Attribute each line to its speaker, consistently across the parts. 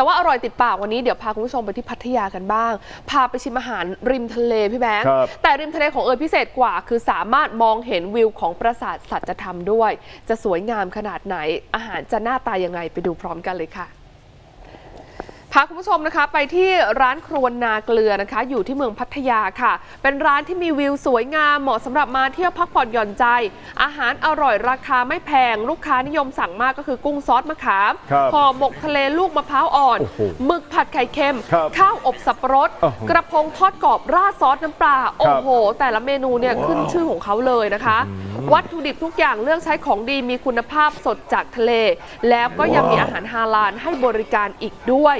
Speaker 1: แต่ว่าอร่อยติดปากวันนี้เดี๋ยวพาคุณผู้ชมไปที่พัทยากันบ้าง พาไปชิมอาหารริมทะเลพี่แบงค์
Speaker 2: ครับ
Speaker 1: แต่ริมทะเลของเอยพิเศษกว่า คือสามารถมองเห็นวิวของปราสาทสัจธรรมด้วย จะสวยงามขนาดไหนอาหารจะหน้าตายังไงไปดูพร้อมกันเลยค่ะ พาคุณผู้ชมนะคะไปที่ร้านครวนนาเกลือนะคะ อยู่ที่เมืองพัทยาค่ะ เป็นร้านที่มีวิวสวยงามเหมาะสำหรับมาเที่ยวพักผ่อนหย่อนใจ อาหารอร่อยราคาไม่แพง ลูกค้านิยมสั่งมากก็คือกุ้งซอสมะขาม
Speaker 2: ครับ
Speaker 1: ห่อหมกทะเลลูกมะพร้าวอ่อน
Speaker 2: โอ้โห
Speaker 1: หมึกผัดไข่เค็ม
Speaker 2: ครับ
Speaker 1: ข้าวอบสับปะรด
Speaker 2: โอ้โห
Speaker 1: กระพงทอดกรอบราดซอสน้ำปลาโอ้โห แต่ละเมนูเนี่ยขึ้นชื่อของเขาเลยนะคะ วัตถุดิบทุกอย่างเลือกใช้ของดีมีคุณภาพสดจากทะเล แล้วก็ยังมีอาหารฮาลาลให้บริการอีกด้วย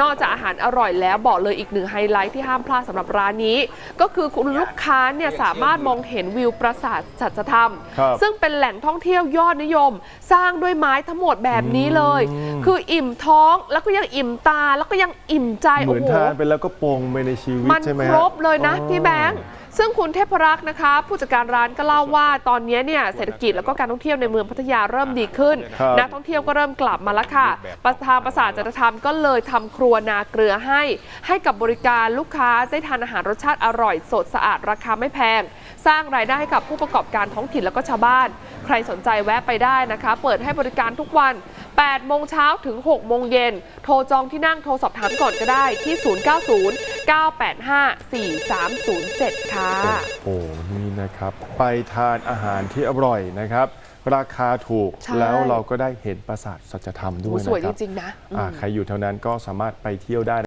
Speaker 1: นอกจากอาหารอร่อยแล้วบอกเลยอีกหนึ่งไฮไลท์ที่ห้ามพลาดสำหรับร้านนี้ ก็คือคุณลูกค้าเนี่ยสามารถมองเห็นวิวปราสาทสัจธรรม
Speaker 2: ครับ
Speaker 1: ซึ่งเป็นแหล่งท่องเที่ยวยอดนิยม สร้างด้วยไม้ทั้งหมดแบบนี้เลยคืออิ่มท้องแล้วก็ยังอิ่มตาแล้วก็ยังอิ่มใจ
Speaker 2: เหมือน
Speaker 1: โโทา
Speaker 2: นไปแล้วก็ปรงไปในชีวิต
Speaker 1: มัน
Speaker 2: ใช่ไหม
Speaker 1: ค
Speaker 2: ฮะ
Speaker 1: รบเลยนะ พี่แบงค์ซึ่งคุณเทพรักษ์นะคะ ผู้จัดการร้านก็เล่าว่าตอนนี้เนี่ยเศรษฐกิจแล้วก็การท่องเที่ยวในเมืองพัทยาเริ่มดีขึ้น
Speaker 2: ครับ
Speaker 1: นักท่องเที่ยวก็เริ่มกลับมาแล้วค่ะ ประธานประสาทจัตธรรมก็เลยทำครัวนาเกลือให้ ให้กับบริการลูกค้าได้ทานอาหารรสชาติอร่อยสดสะอาดราคาไม่แพง สร้างรายได้ให้กับผู้ประกอบการท้องถิ่นแล้วก็ชาวบ้าน ใครสนใจแวะไปได้นะคะ เปิดให้บริการทุกวัน 8 โมงเช้าถึง 6 โมงเย็น โทรจองที่นั่งโทรสอบถามก่อนก็ได้ที่ 090-985-4307 ค่ะ
Speaker 2: โอ้โหนี่นะครับ ไปทานอาหารที่อร่อยนะครับ ราคาถูก
Speaker 1: ใช่
Speaker 2: แล้วเราก็ได้เห็นปราสาทสัจธรรมด้
Speaker 1: โอ้
Speaker 2: วย
Speaker 1: สวย
Speaker 2: นะค
Speaker 1: จ
Speaker 2: รับ
Speaker 1: ริง ๆ นะ
Speaker 2: อ่าใครอยู่แถวนั้นก็สามารถไปเที่ยวได้